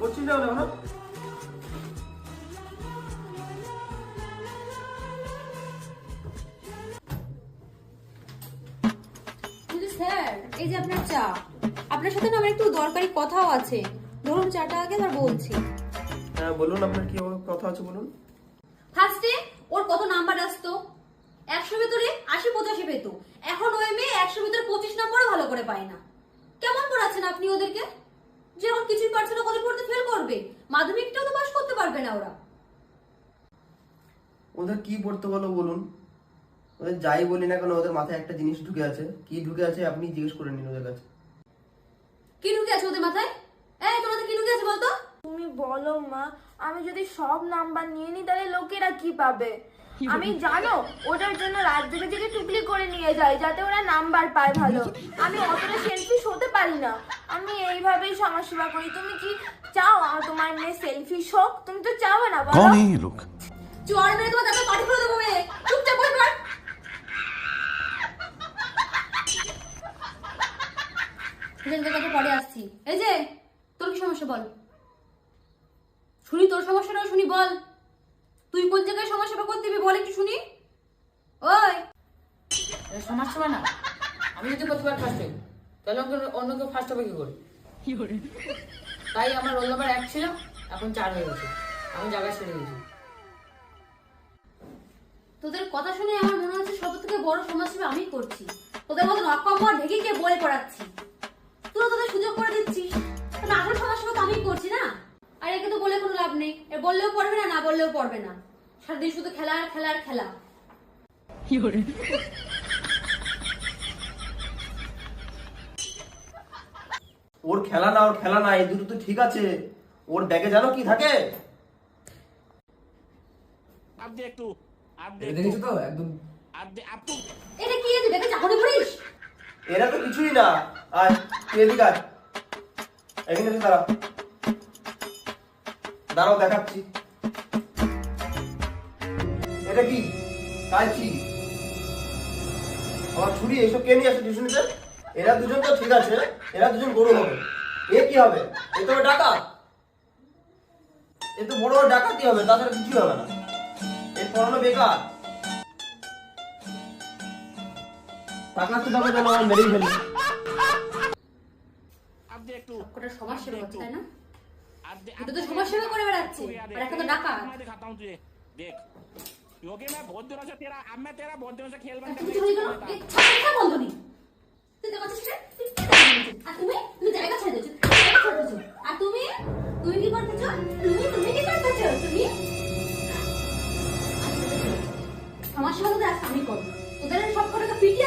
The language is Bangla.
করছিস না এখনও। স্যার এই যে আপনার চা আপনার সাথে না আমার একটু দরকারি কথাও আছে। ধরুন চাটা আগে বলছি। হ্যাঁ বলুন আপনার কি কথা আছে বলুন। ফার্স্টে ওর কত নাম্বার আসতো? একশো ভেতরে আশি পঁচাশি পেতো। এখন ওই মেয়ে একশো ভেতরে পঁচিশ নম্বরও ভালো করে পায় না। কেমন পড়াচ্ছেন আপনি ওদেরকে? যে এখন কিছুই পারছে না কত পড়তে ফেল করবে। মাধ্যমিকটাও তো পাস করতে পারবে না ওরা। ওদের কি পড়তে বলো বলুন? ওদের যাই বলি না কেন ওদের মাথায় একটা জিনিস ঢুকে আছে। কি ঢুকে আছে আপনি জিজ্ঞেস করে নিন ওদের কাছে। কি ঢুকে আছে ওদের মাথায়? এই তোমাদের কি ঢুকে আছে বলতো? তুমি বলো মা আমি যদি সব নাম্বার নিয়ে নিই তাহলে লোকেরা কি পাবে? আমি জানো ওটার জন্য রাজদীপের দিকে টুকলি করে নিয়ে যাই যাতে ওরা নাম্বার পায় ভালো। আমি অতটা সেলফি শোতে পারি না। আমি এইভাবেই সমাজ সেবা করি। তুমি কি চাও তোমার মেয়ে সেলফি শোক তুমি তো চাও না বলো। লোক। চোর মেরে তোমার দাদা পাঠিয়ে দেবো মেয়ে। চুপচাপ পড় পরে আসছি। এই যে তোর কি সমস্যা বল? শুনি তোর সমস্যাটাও শুনি বল। তুই কোন জায়গায় সমস্যাটা করতে দিবি বল একটু শুনি। ওই। সমস্যা হয় না। আমি যদি প্রতিবার ফার্স্ট হই তাহলে অন্য কেউ ফার্স্ট হবে কি করে? তাই আমার রোল নাম্বার এক ছিল এখন চার হয়ে গেছে। আমি জায়গা ছেড়ে দিয়েছি। তোদের কথা শুনে আমার মনে হচ্ছে সব থেকে বড় সমাজসেবা আমি করছি। তোদের মতন অকম্বর ঢেকে গিয়ে বই পড়াচ্ছি। তোরা তোদের সুযোগ করে দিচ্ছিস বললেও পড়বে না না বললেও পড়বে না। সারাদিন শুধু খেলা আর খেলা আর খেলা। ওর খেলা না ওর খেলা না এই দুটো তো ঠিক আছে। ওর ব্যাগে জানো কি থাকে? এরা তো কিছুই না। আর এদিকে এখানে দাঁড়া। দাঁড়াও দেখাচ্ছি। এটা কি? কালচি আমার ছুরি, এসব কে নিয়ে আসে টিউশনিতে? এরা দুজন তো ঠিক আছে, এরা দুজন গরু হবে। এ কি হবে? এ তো ডাকা এ তো বড় বড় ডাকা কি হবে, তাছাড়া কিছুই হবে না। এর পড়ানো বেকার। তাকাতে যাবে যেন আমার মেরেই ফেলবে। আপনি একটু সবার সেবা তাই না? अब दे এটা তো সমাজসেবা করে বেড়াচ্ছে আর একটা তো ডাকা मैं दिखाता हूँ तुझे देख क्योंकि मैं बहुत दिनों से तेरा अब मैं तेरा बहुत दिनों से खेल बंद তুমি চলে গেল এই ছাড়া বন্ধ নেই তুই তো কথা ছেড়ে তুই কি করছিস? আর তুমি তুমি জায়গা ছেড়ে দিচ্ছ জায়গা ছেড়ে দিচ্ছ আর তুমি তুমি কি করতেছো তুমি তুমি কি করতেছো তুমি সমাজ সমাজ আজ আমি করবো তোদের সব করে তো পিটি